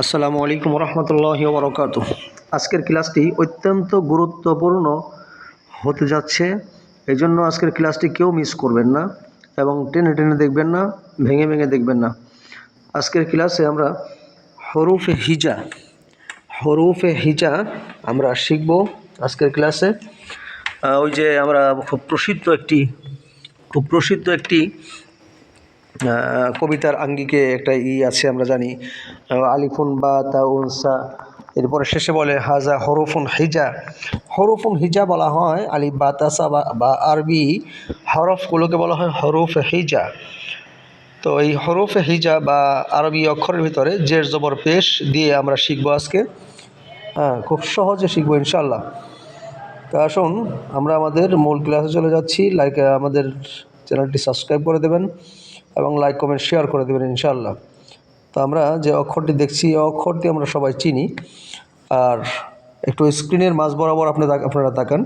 আসসালামু আলাইকুম রহমতুল্লাহ বরকাত আজকের ক্লাসটি অত্যন্ত গুরুত্বপূর্ণ হতে যাচ্ছে এই জন্য আজকের ক্লাসটি কেউ মিস করবেন না এবং টেনে টেনে দেখবেন না, ভেঙে ভেঙে দেখবেন না। আজকের ক্লাসে আমরা হরুফে হিজা হরুফে হিজা আমরা শিখব আজকের ক্লাসে। ওই যে আমরা খুব প্রসিদ্ধ একটি, খুব প্রসিদ্ধ একটি কবিতার আঙ্গিকে একটা ই আছে, আমরা জানি। আলিফুন বা তাউনসা এরপরে শেষে বলে, হাজা হরফুন হিজা। হরফুন হিজা বলা হয় আলি বাতাসা বা আরবি। হরফগুলোকে বলা হয় হরফ হিজা। তো এই হরফ হিজা বা আরবি অক্ষরের ভিতরে জের জবর পেশ দিয়ে আমরা শিখব আজকে। হ্যাঁ খুব সহজে শিখব ইনশাল্লাহ তো আসুন, আমরা আমাদের মূল ক্লাসে চলে যাচ্ছি। লাইক আমাদের চ্যানেলটি সাবস্ক্রাইব করে দেবেন। এবং লাইক কমেন্ট শেয়ার করে দেবেন ইনশাআল্লাহ। তো আমরা যে অক্ষরটি দেখছি, এই অক্ষরটি আমরা সবাই চিনি। আর একটু স্ক্রিনের মাঝ বরাবর আপনি আপনারা তাকান।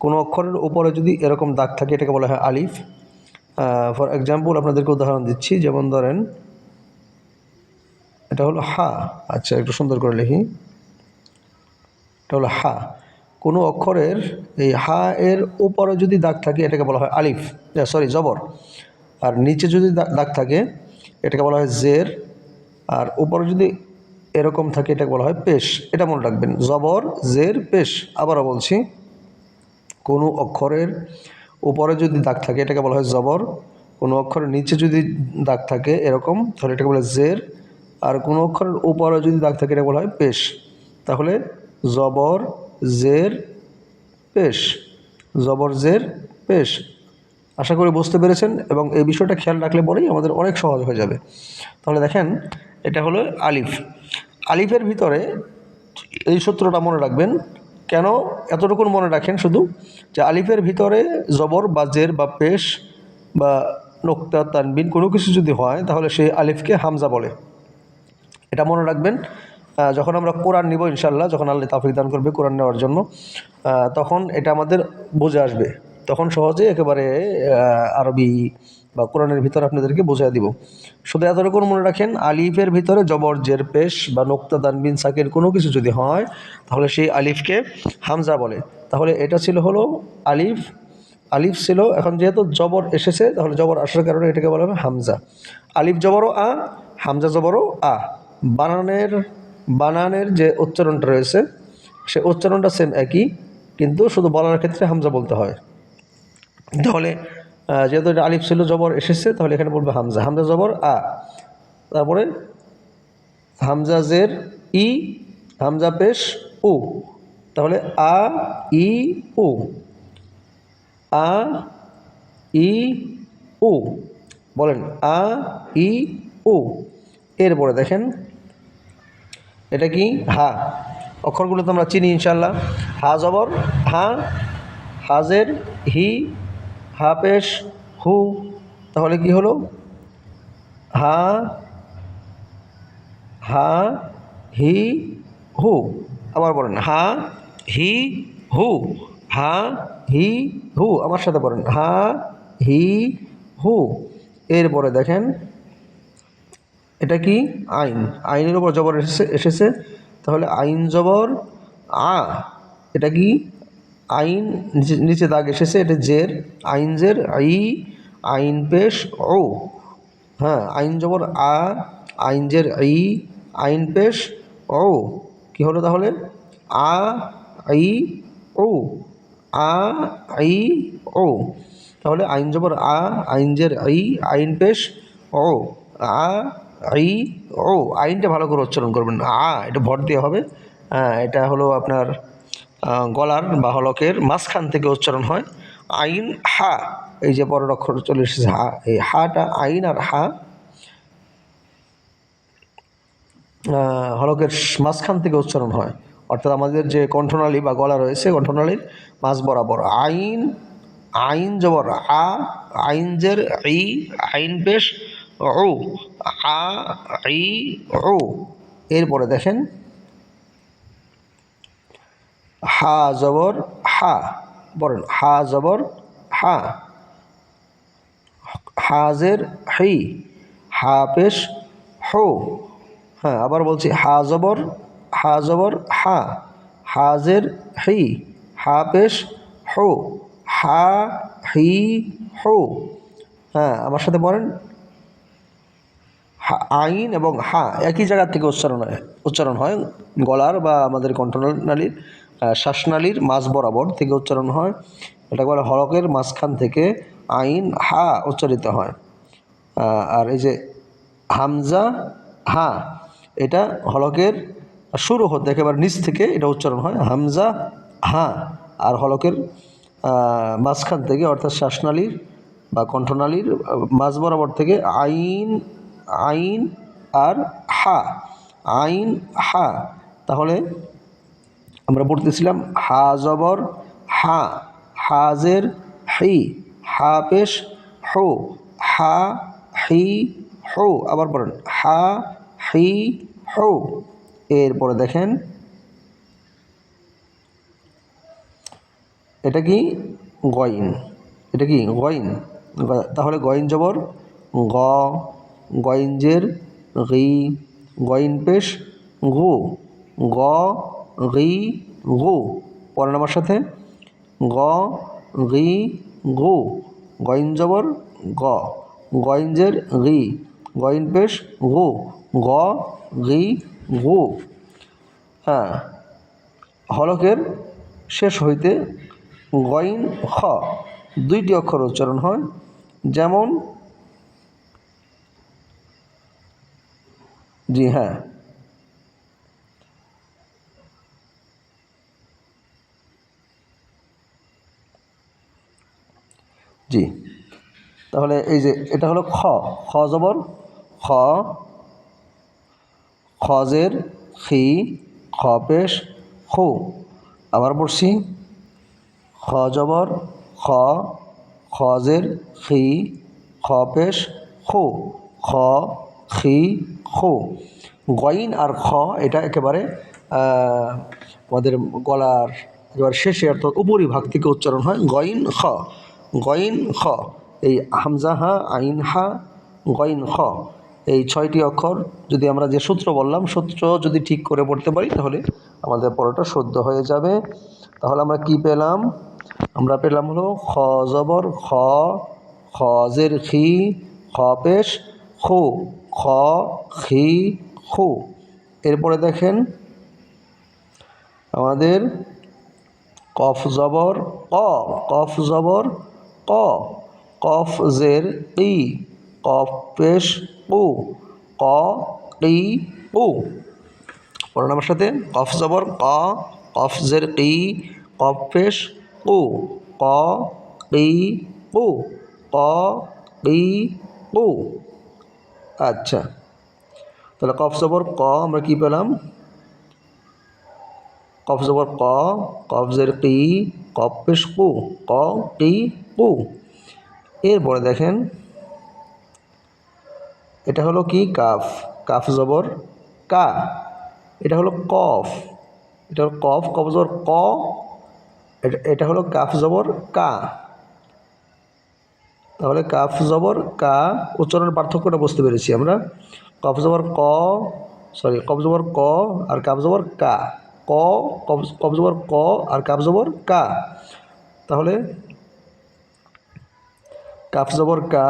কোনো অক্ষরের উপরে যদি এরকম দাগ থাকে, এটাকে বলা হয় আলিফ। ফর এক্সাম্পল আপনাদেরকে উদাহরণ দিচ্ছি। যেমন ধরেন, এটা হলো হা। আচ্ছা একটু সুন্দর করে লিখি। এটা হলো হা। কোনো অক্ষরের এই হা এর উপরে যদি দাগ থাকে, এটাকে বলা হয় আলিফ। সরি জবর। আর নিচে যদি দাগ থাকে, এটাকে বলা হয় জের, আর উপরে যদি এরকম থাকে, এটাকে বলা হয় পেশ। এটা মনে রাখবেন, জবর, জের, পেশ। আবারও বলছি, কোনো অক্ষরের উপরে যদি দাগ থাকে, এটাকে বলা হয় জবর। কোনো অক্ষরের নিচে যদি দাগ থাকে, এরকম, তাহলে এটাকে বলা হয় জের। আর কোনো অক্ষরের উপরে যদি দাগ থাকে, এটাকে বলা হয় পেশ। তাহলে জবর, জের, পেশ। জবর, জের, পেশ। আশা করি বুঝতে পেরেছেন এবং এই বিষয়টা খেয়াল রাখলে পরেই আমাদের অনেক সহজ হয়ে যাবে। তাহলে দেখেন, এটা হলো আলিফ। আলিফের ভিতরে এই সূত্রটা মনে রাখবেন, কেন এতটুকুন মনে রাখেন শুধু যে আলিফের ভিতরে জবর বা জের বা পেশ বা নোক্তা, তানবিন কোনো কিছু যদি হয়, তাহলে সেই আলিফকে হামজা বলে। এটা মনে রাখবেন যখন আমরা কোরআন নিব ইনশাল্লাহ যখন আল্লাহ তাফিক দান করবে কোরআন নেওয়ার জন্য তখন এটা আমাদের বুঝে আসবে। তখন সহজে একেবারে আরবি বা কোরআনের ভিতরে আপনাদেরকে বোঝাই দিব। শুধু এতটুকু মনে রাখেন, আলিফের ভিতরে জবর, জের, পেশ বা নোক্তা দানবিন সাকের কোনো কিছু যদি হয়, তাহলে সেই আলিফকে হামজা বলে। তাহলে এটা ছিল হলো আলিফ। আলিফ ছিল, এখন যেহেতু জবর এসেছে, তাহলে জবর আসার কারণে এটাকে বলা হবে হামজা। আলিফ জবরও আ, হামজা জবরও আ। বানানের বানানের যে উচ্চারণটা রয়েছে, সে উচ্চারণটা সেম একই, কিন্তু শুধু বলার ক্ষেত্রে হামজা বলতে হয়। তাহলে যেহেতু এটা আলিফ ছিল, জবর এসেছে, তাহলে এখানে বলবে হামজা। হামজা, জবর, আ। তারপরে, হামজা জের, ই, হামজা পেশ, উ। তাহলে, আ, ই, উ। আ, ই, উ। বলেন, আ, ই, উ। এরপরে দেখেন, এটা কি? হা। অক্ষরগুলো তো আমরা চিনি ইনশাল্লাহ হা, জবর, হা হাজের হি হা পেশ হু, তাহলে কি হলো? হা হা, হি, হু, আবার বলেন, হা, হি, হু, হা, হি, হু, আমার সাথে বলেন, হা, হি, হু, এরপরে দেখেন, এটা কি? আইন, আইনের উপর জবর এসেছে এসেছে, তাহলে আইন জবর, আ, এটা কি? আইন নিচে দাগ এসেছে, এটা জের, আইন জের, আই, আইন পেশ, ও। হ্যাঁ আইন জবর আ, আইন জের, আই, আইন পেশ, ও। কি হলো তাহলে? আ, আই, ও। আ, আই, ও। তাহলে আইন জবর আ, আইন জের, আই, আইন পেশ, ও। আ, আই, ও। আইনটা ভালো করে উচ্চারণ করবেন। আ, এটা ভর দিয়ে হবে। হ্যাঁ এটা হলো আপনার গলার বা হলকের মাঝখান থেকে উচ্চারণ হয়। আইন হা, এই যে পরের অক্ষর চলে এসেছে, হা, এই হাটা আইন আর হা হলকের মাঝখান থেকে উচ্চারণ হয়। অর্থাৎ আমাদের যে কণ্ঠনালী বা গলা রয়েছে, কণ্ঠনালীর মাঝ বরাবর। আইন আইন জবর, আ, আইন জের, ই, আইন পেশ ও আ, ই ও এরপরে দেখেন হা জবর, হা, বলেন, হা জবর, হা। হাজের হি, হা পেশ, হো। হ্যাঁ আবার বলছি, হা জবর হা জবর, হা। হাজের হি, হা পেশ, হো। হা, হি, হো। হ্যাঁ আমার সাথে বলেন আইন এবং হা, একই জায়গা থেকে উচ্চারণ হয় উচ্চারণ হয় গলার বা আমাদের কণ্ঠনালীর। শ্বাসনালীর মাঝ বরাবর থেকে উচ্চারণ হয়। এটা বলে হলকের মাঝখান থেকে আইন, হা উচ্চারিত হয়। আর এই যে হামজা, হা, এটা হলকের শুরু হতে একেবারে নিচ থেকে এটা উচ্চারণ হয়। হামজা, হা, আর হলকের মাঝখান থেকে অর্থাৎ শ্বাসনালীর বা কণ্ঠনালীর মাঝ বরাবর থেকে আইন আইন আর হা, আইন, হা। তাহলে আমরা পড়তেছিলাম হা জবর, হা, হাজের, হি, হা পেশ, হো, হা, হি, হো, আবার পড়েন, হা, হি, হো। এরপরে দেখেন, এটা কি? গইন। এটা কি? গইন। তাহলে গইন জবর, গ, গইনজের গি গইন পেশ, গু, গ গি গু, পরের আমার সাথে, গ গি গু গইন জবর, গ গইনজের গি গইন পেশ গু, গ গি গু। হ্যাঁ হলকের শেষ হইতে গইন খ, দুইটি অক্ষর উচ্চারণ হয়, যেমন, জি হ্যাঁ জি। তাহলে এই যে এটা হলো খ খ জবর, খ, খজের, খি খ পেশ খু। আবার পড়ছি, খ জবর, খ, খজের, খি খ পেশ খু। খ, খি, খু। গইন আর খ, এটা একেবারে আমাদের গলার এবার শেষে অর্থাৎ উপরিভাগ থেকে উচ্চারণ হয় গইন, খ। গইন খ। এই হামজা হা, আইন হা, গইন খ। এই ছয়টি অক্ষর যদি আমরা যে সূত্র বললাম, সূত্র যদি ঠিক করে পড়তে পারি, তাহলে আমাদের পড়াটা শুদ্ধ হয়ে যাবে। তাহলে আমরা কি পেলাম? আমরা পেলাম হলো খ জবর, খ, খজের খি, খ পেশ, খু, খ, খি, খু। এরপরে দেখেন, আমাদের কফ জবর, ক, কফ জবর ক, কফ জের ই, কফ পেশ উ, ক ই উ। পড়ুন আমার সাথে কফ জবর ক, কফ জের ই, কফ পেশ উ, ক ই উ, ক ই উ। আচ্ছা তাহলে কফ জবর ক আমরা কি পেলাম? কফ জবর ক, কফ জের কি কফ পেশ কু ক টি কু এরপরে দেখেন, এটা হলো কি? কাফ কাফ জবর, কা, এটা হলো কফ, এটা হলো কফ কফ জবর, ক, এটা হলো কাফ জবর, কা। তাহলে কাফ জবর, কা, উচ্চারণের পার্থক্যটা বুঝতে পেরেছি আমরা। কফ জবর, ক, সরি, কফ জবর, ক, আর কাফ জবর, কা। ক কফ জবর, ক, আর কাফ জবর, কা। তাহলে কাফ জবর কা,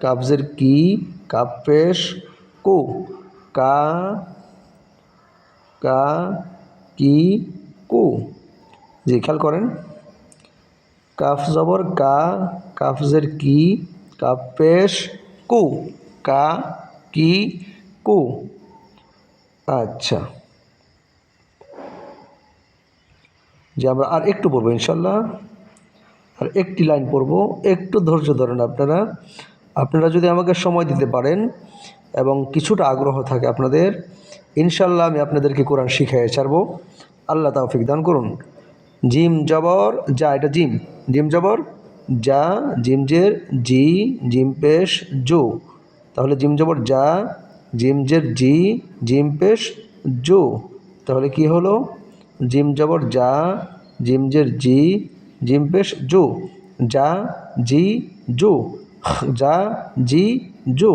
কাফজের কি? কাফ পেশ কু। কা কা, কি, কো। জি, খেয়াল করেন। কাফ জবর কা, কাফজের কি? কাফ পেশ কু। কা, কি, কো। আচ্ছা। যে আমরা আর একটু পড়ব ইনশাল্লাহ। আর একটি লাইন পড়ব। একটু ধৈর্য ধরেন আপনারা। আপনারা যদি আমাকে সময় দিতে পারেন এবং কিছুটা আগ্রহ থাকে আপনাদের ইনশাল্লাহ আমি আপনাদেরকে কোরআন শিখাই ছাড়বো। আল্লাহ তাওফিক দান করুন। জিম জবর, যা এটা জিম। জিম জবর, যা জিম জের জি, জিম পেশ, জো। তাহলে জিম জবর, যা জিম জের জি, জিম পেশ, জো। তাহলে কি হলো? জিম জবর, যা জিম জের জি জিম পেশ জো, যা জি জো, যা জি জো।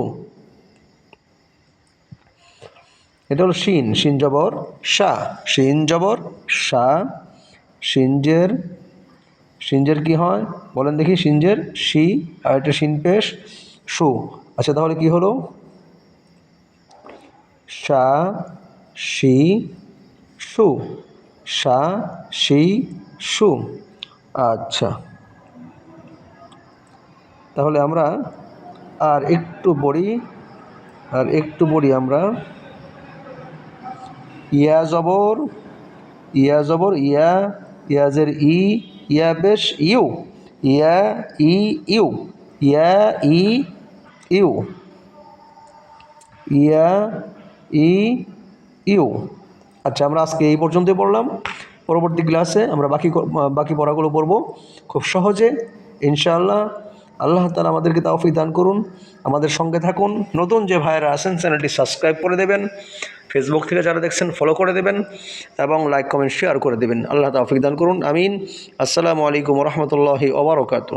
এটা হলো শিন শিন জবর, শা। শিন জবর, শা। সিনজের সিনজের কি হয়? বলেন দেখি সিনজের শি, আর এটা পেশ সু আচ্ছা তাহলে কি হলো? শা, শি সু শা, শি সু আচ্ছা। তাহলে আমরা আর একটু পড়ি, আর একটু পড়ি আমরা। ইয়া জবর ইয়া জবর, ইয়া, ইয়াজের ই, ইয়া বেশ, ইউ। ইয়া, ই, ইউ। ইয়া, ই, ইউ। ইয়া, ই, ইউ। আচ্ছা আমরা আজকে এই পর্যন্তই পড়লাম। পরবর্তী ক্লাসে আমরা বাকি বাকি পড়াগুলো পড়ব। খুব সহজে, ইনশাআল্লাহ। আল্লাহ তালা আমাদেরকে তাওফিক দান করুন। আমাদের সঙ্গে থাকুন। নতুন যে ভাইয়েরা আছেন, চ্যানেলটি সাবস্ক্রাইব করে দেবেন। ফেসবুক থেকে যারা দেখছেন ফলো করে দেবেন এবং লাইক কমেন্ট শেয়ার করে দেবেন। আল্লাহ তাওফিক দান করুন। আমিন। আসসালামু আলাইকুম রহমতুল্লাহি ওবরকাত